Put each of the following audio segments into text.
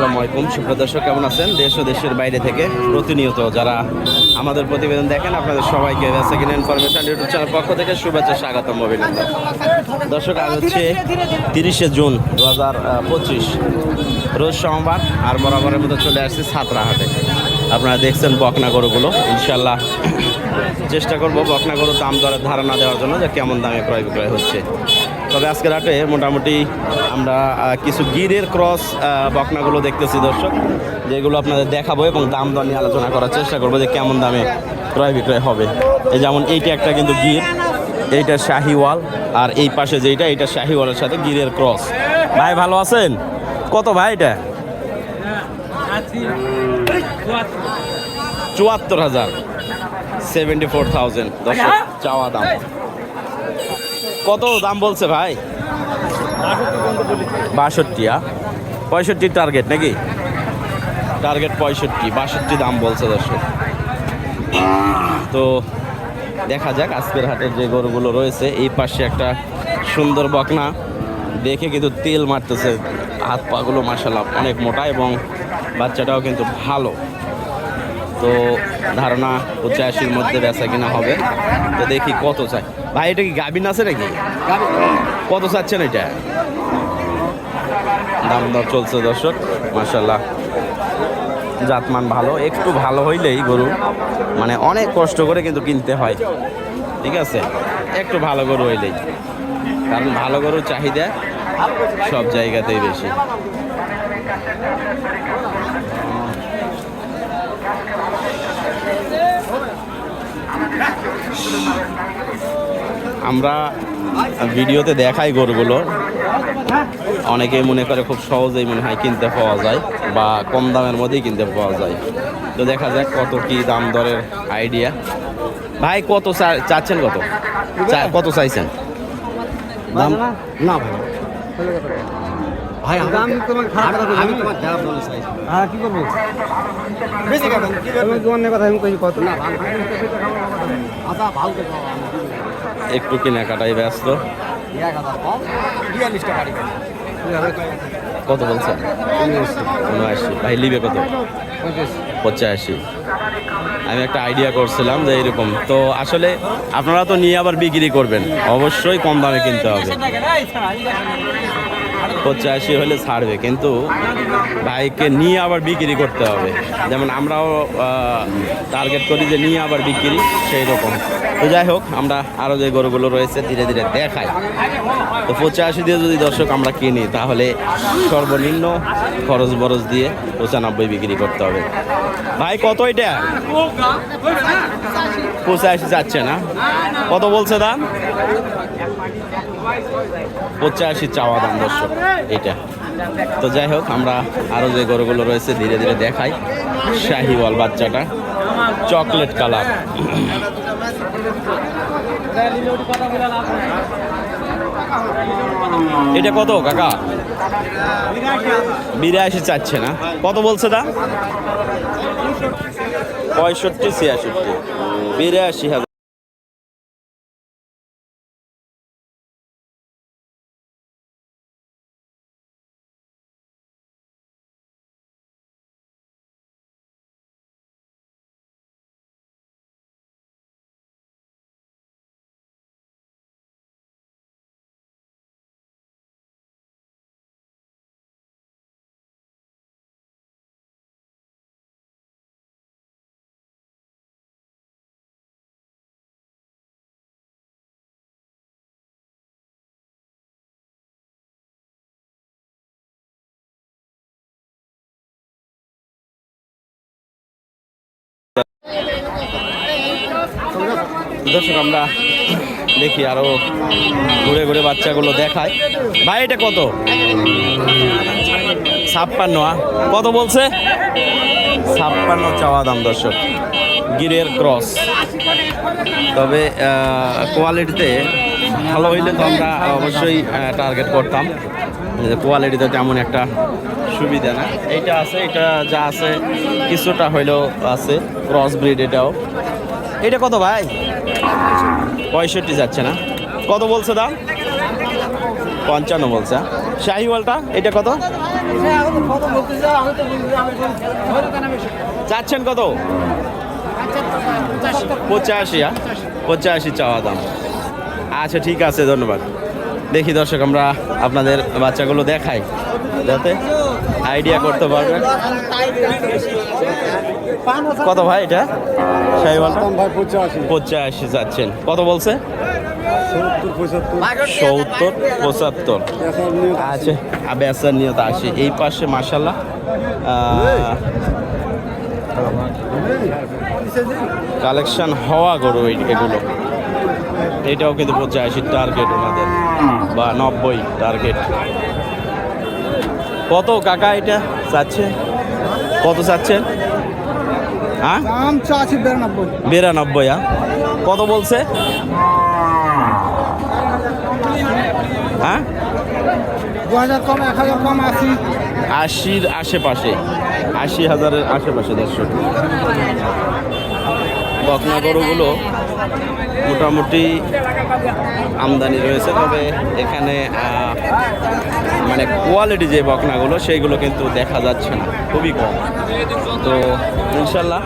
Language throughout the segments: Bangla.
আসসালামু আলাইকুম। সুপ্রিয় দর্শক, কেমন আছেন? দেশ ও দেশের বাইরে থেকে প্রতিনিয়ত যারা আমাদের প্রতিবেদন দেখেন, আপনাদের সবাইকে সেকেন্ড ইনফরমেশন ইউটিউব চ্যানেল পক্ষ থেকে শুভেচ্ছা, স্বাগতম, অভিনন্দন। দর্শক, আজ হচ্ছে তিরিশে জুন দু হাজার পঁচিশ। রোজ সোমবার, আর বরাবরের মতো চলে আসছি সাতরাহাটে আপনারা দেখছেন বকনা গরুগুলো। ইনশাল্লাহ চেষ্টা করব বকনা গরুর দাম দরের ধারণা দেওয়ার জন্য যে কেমন দামে ক্রয় বিক্রয় হচ্ছে। তবে আজকের হাটে মোটামুটি আমরা কিছু গিরের ক্রস বকনাগুলো দেখতেছি দর্শক, যেগুলো আপনাদের দেখাবো এবং দাম দর নিয়ে আলোচনা করার চেষ্টা করব যে কেমন দামে ক্রয় বিক্রয় হবে। এই যেমন এইটা একটা কিন্তু গির, এইটা শাহিওয়াল, আর এই পাশে যেইটা, এইটা শাহিওয়ালের সাথে গিরের ক্রস। ভাই, ভালো আছেন? কত ভাই এটা? চুয়াত্তর হাজার সেভেন্টি ফোর থাউজেন্ড দর্শক, চাওয়া দাম। কত দাম বলছে ভাই? বাষট্টি, আ? পঁয়ষট্টি টার্গেট নাকি? টার্গেট পঁয়ষট্টি, বাষট্টি দাম বলছে দর্শক। তো দেখা যাক আজকের হাটের যে গরুগুলো রয়েছে, এই পাশে একটা সুন্দর বকনা। দেখে কিন্তু তেল মারতেছে, হাত পাগুলো মাসাল্লাহ অনেক মোটা এবং বাচ্চাটাও কিন্তু ভালো। তো ধারণা পঁচাশির মধ্যে বেচা কিনা হবে। তো দেখি কত চাই ভাই, এটা কি গাভিন আছে নাকি? কত চাচ্ছেন এটা? দাম দর চলছে দর্শক মাসাল্লাহ জাতমান ভালো, একটু ভালো হইলেই গরু মানে অনেক কষ্ট করে কিন্তু কিনতে হয়। ঠিক আছে? একটু ভালো গরু হইলেই। কারণ ভালো গরুর চাহিদা সব জায়গাতেই বেশি। আমরা ভিডিওতে দেখাই গরুগুলো। অনেকেই মনে করে খুব সহজেই মনে হয় কিনতে পাওয়া যায় বা কম দামের মধ্যেই কিনতে পাওয়া যায়। তো দেখা যাক কত কি দাম দরের আইডিয়া ভাই কত চা- চাচ্ছেন কত? চা- কত চাইছেন? দাম? না ভাই। ভাই আমি তোমার খারাপ আমি তোমার যা বলে চাই হ্যাঁ কি করব? বেশি কথা আমি কত? না আচ্ছা ভালো একটু কেনাকাটাই ব্যস্ত। কত বলছেন? উনআশি। ভাই, লিবে কত? পঁচাশি। আমি একটা আইডিয়া করছিলাম যে এরকম। তো আসলে আপনারা তো নিয়ে আবার বিক্রি করবেন। অবশ্যই কম দামে কিনতে হবে। পঁচাশি হলে ছাড়বে, কিন্তু বাইককে নিয়ে আবার বিক্রি করতে হবে। যেমন আমরাও টার্গেট করি যে নিয়ে আবার বিক্রি, সেই রকম। তো যাই হোক, আমরা আরও যে গরুগুলো রয়েছে ধীরে ধীরে দেখাই। তো পঁচাশি দিয়ে যদি দর্শক আমরা কিনি, তাহলে সর্বনিম্ন খরচ বরচ দিয়ে পঁচানব্বই বিক্রি করতে হবে। ভাই, কত এটা? পঁচাশি যাচ্ছে না। কত বলছে দাম পঁচাশি চাওয়া দাম দর্শক এটা তো যাই হোক, আমরা আরও যে গরুগুলো রয়েছে, ধীরে ধীরে দেখাই। শাহিওয়াল বাচ্চাটা, চকলেট কালার। এটা কত, কাকা? বিরাশি চাচ্ছে না। কত বলছে দাম পঁয়ষট্টি ছিয়াষট্টি বিরাশি হাজার। দর্শক, আমরা দেখি আরও ঘুরে ঘুরে বাচ্চাগুলো দেখায়। ভাই, এটা কত? ছাপ্পান্ন? কত বলছে? ছাপ্পান্ন চাওয়া দাম, দর্শক। গিরের ক্রস। তবে কোয়ালিটিতে ভালো হইলে তো আমরা অবশ্যই টার্গেট করতাম। কোয়ালিটিতে তেমন একটা সুবিধা না। এইটা আছে, এটা যা আছে, কিছুটা হইলেও আছে। ক্রস ব্রিড এটাও। এটা কত, ভাই? পঁয়ষট্টি যাচ্ছে না। কত বলছে দাম? পঞ্চান্ন বলছে। শাহিওয়ালটা, এটা কত? চাচ্ছেন কত? পঁচাশি? পঁচাশি চাওয়া দাম। আচ্ছা ঠিক আছে, ধন্যবাদ। দেখি দর্শক, আমরা আপনাদের বাচ্চাগুলো দেখাই, যাতে আইডিয়া করতে পারবেন কত ভাই এটা? পঁচাশি যাচ্ছেন। কত বলছে? সত্তর, পঁচাত্তর। আচ্ছা বেসার নিয়ত আসি এই পাশে মাসাল্লাহ কালেকশন হওয়া গরু এগুলো। এটাও কিন্তু পঁচাশি টার্গেট ওনাদের বা নব্বই টার্গেট কত কাকা এটা চাচ্ছে? কত চাচ্ছেন হ্যাঁ? চাচ্ছি বিরানব্বই। বিরানব্বই হ্যাঁ? কত বলছে? হ্যাঁ? দু হাজার কম এক হাজার কম আশি। আশির আশেপাশে আশি হাজারের আশেপাশে দর্শক। বকনা গরুগুলো মোটামুটি আমদানি রয়েছে। তবে এখানে মানে কোয়ালিটি যে বকনাগুলো, সেইগুলো কিন্তু দেখা যাচ্ছে না। খুবই কম। তো ইনশাল্লাহ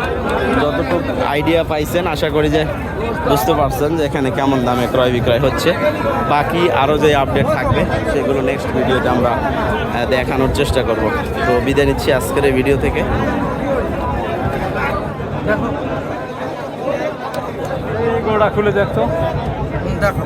যতটুকু আইডিয়া পাইছেন, আশা করি যে বুঝতে পারছেন যে এখানে কেমন দামে ক্রয় বিক্রয় হচ্ছে। বাকি আরও যে আপডেট থাকবে, সেগুলো নেক্সট ভিডিওতে আমরা দেখানোর চেষ্টা করব। তো বিদায় নিচ্ছি আজকের এই ভিডিও থেকে। গোড়া খুলে দেখতো। দেখো।